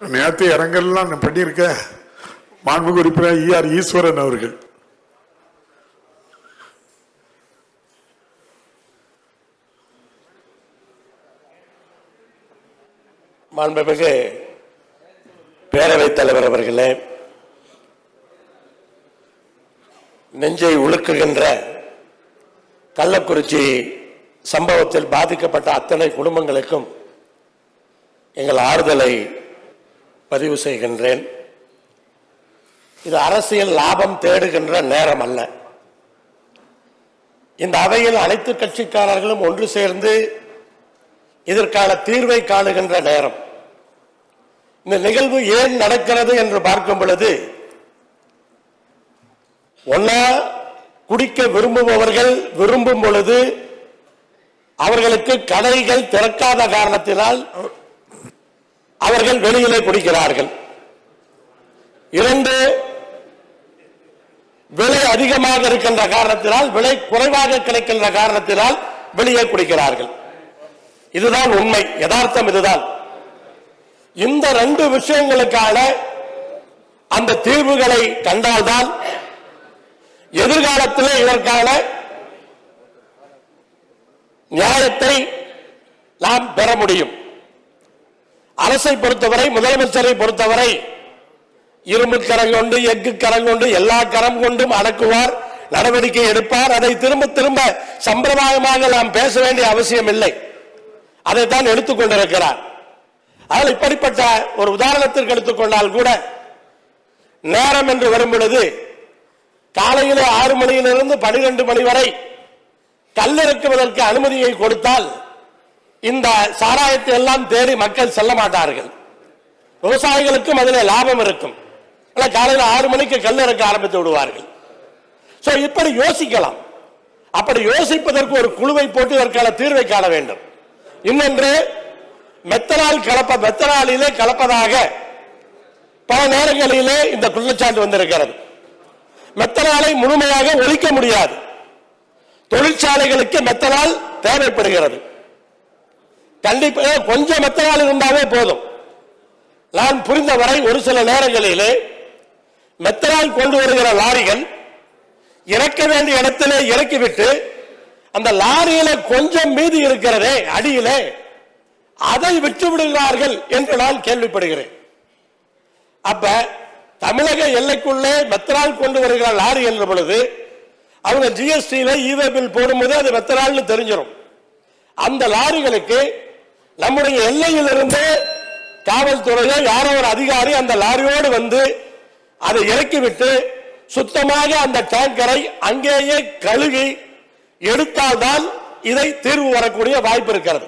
நேற்று இரங்கல்லாம் நான் பண்ணியிருக்கேன் மாண்புமிகு உறுப்பினர் ஈஆர் ஈஸ்வரன் அவர்கள். மாண்புமிகு பேரவைத் தலைவர் அவர்களே நெஞ்சை உலுக்குகின்ற கள்ளக்குறிச்சி சம்பவத்தில் பாதிக்கப்பட்ட அத்தனை குடும்பங்களுக்கும் எங்கள் ஆறுதலை பதிவு செய்கின்றேன். இது அரசியல் லாபம் தேடுகின்ற நேரம் அல்ல இந்த அவையில் அனைத்து கட்சிக்காரர்களும் ஒன்று சேர்ந்து இதற்கான தீர்வை காணுகின்ற நேரம். இந்த நிகழ்வு ஏன் நடக்கிறது என்று பார்க்கும் பொழுது ஒன்னா குடிக்க விரும்புபவர்கள் விரும்பும் பொழுது அவர்களுக்கு கடைகள் திறக்காத காரணத்தினால் அவர்கள் வெளியிலே குடிக்கிறார்கள். இரண்டு விலை அதிகமாக இருக்கின்ற காரணத்தினால் விலை குறைவாக கிடைக்கின்ற காரணத்தினால் வெளியே குடிக்கிறார்கள். இதுதான் உண்மை. யதார்த்தம் இதுதான். இந்த ரெண்டு விஷயங்களுக்கான அந்த தீர்வுகளை கண்டால்தான் எதிர்காலத்திலே இதற்கான நியாயத்தை நாம் பெற முடியும். அரசை பொறுத்தவரை முதலமைச்சரை பொறுத்தவரை இரும்பு கரம் கொண்டு எஃகு கரம் கொண்டு எல்லா கரம் கொண்டும் அடக்குவார் நடவடிக்கை எடுப்பார். அதை திரும்ப திரும்ப சம்பிரதாயமாக நாம் பேச வேண்டிய அவசியம் இல்லை. அதைத்தான் எடுத்துக்கொண்டிருக்கிறார் ஆனால் இப்படிப்பட்ட ஒரு உதாரணத்திற்கு எடுத்துக்கொண்டால் கூட நேரம் என்று வரும் பொழுது காலையிலே ஆறு மணியிலிருந்து பனிரெண்டு மணி வரை கல்லறுக்குவதற்கு அனுமதியை கொடுத்தால் இந்த சாராயத்தை எல்லாம் தேடி மக்கள் செல்ல மாட்டார்கள். விவசாயிகளுக்கும் அதில் லாபம் இருக்கும். ஆனால் காலையில் ஆறு மணிக்கு கல் இறக்க ஆரம்பித்து விடுவார்கள். ஸோ இப்படி யோசிக்கலாம். அப்படி யோசிப்பதற்கு ஒரு குழுவை போட்டு இதற்கான தீர்வை காண வேண்டும். இன்னொன்று மெத்தனால் கலப்ப மெத்தனாலிலே கலப்பதாக பல நேரங்களிலே இந்த குற்றச்சாட்டு வந்திருக்கிறது. மெத்தனாலை முழுமையாக ஒழிக்க முடியாது. தொழிற்சாலைகளுக்கு மெத்தனால் தேவைப்படுகிறது. கண்டிப்பாக கொஞ்சம் மெத்தனால் இருந்தாலே போதும். நான் புரிந்தவரை ஒரு சில நேரங்களிலே மெத்தனால் கொண்டு வருகிற லாரிகள் இறக்க வேண்டிய இடத்திலே இறக்கிவிட்டு அந்த லாரியில கொஞ்சம் மீதி இருக்கிறதே அடியிலே அதை விட்டு விடுகிறார்கள் என்று நான் கேள்விப்படுகிறேன். அப்ப தமிழக எல்லைக்குள்ளே மெத்தனால் கொண்டு வருகிற லாரி என்ற பொழுது அவங்க ஜிஎஸ்டியில இவே பில் போடும்போது அது மெத்தனால்னு தெரிஞ்சிடும் அந்த லாரிகளுக்கு நம்முடைய எல்லையிலிருந்து காவல்துறையோ யாரோ ஒரு அதிகாரி அந்த லாரியோடு வந்து அதை இறக்கிவிட்டு சுத்தமாக அந்த டேங்கரை அங்கேயே கழுகி எடுத்தால்தான் இதை தீர்வு வரக்கூடிய வாய்ப்பு இருக்கிறது.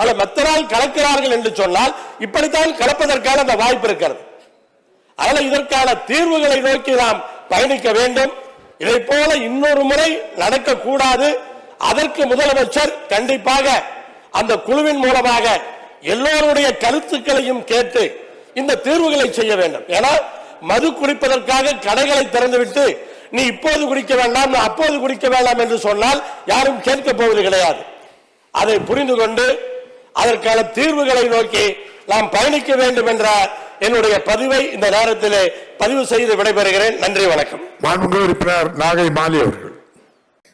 அல்ல மெத்தனால் கலக்கிறார்கள் என்று சொன்னால் இப்படித்தான் கலப்பதற்கான அந்த வாய்ப்பு இருக்கிறது. அதனால் இதற்கான தீர்வுகளை நோக்கி நாம் பயணிக்க வேண்டும். இதை போல இன்னொரு முறை நடக்கக்கூடாது. அதற்கு முதலமைச்சர் கண்டிப்பாக அந்த குழுவின் மூலமாக எல்லோருடைய கருத்துக்களையும் கேட்டு இந்த தீர்வுகளை செய்ய வேண்டும். ஏன்னா மது குடிப்பதற்காக கடைகளை திறந்துவிட்டு நீ இப்போது குடிக்க வேண்டாம் அப்போது குடிக்க வேண்டாம் என்று சொன்னால் யாரும் கேட்க போவது கிடையாது. அதை புரிந்து கொண்டு அதற்கான தீர்வுகளை நோக்கி நாம் பயணிக்க வேண்டும் என்ற என்னுடைய பதிவை இந்த நேரத்தில் பதிவு செய்து விடைபெறுகிறேன். நன்றி வணக்கம். மாண்புமிகு உறுப்பினர் நாகை மாலி அவர்கள்.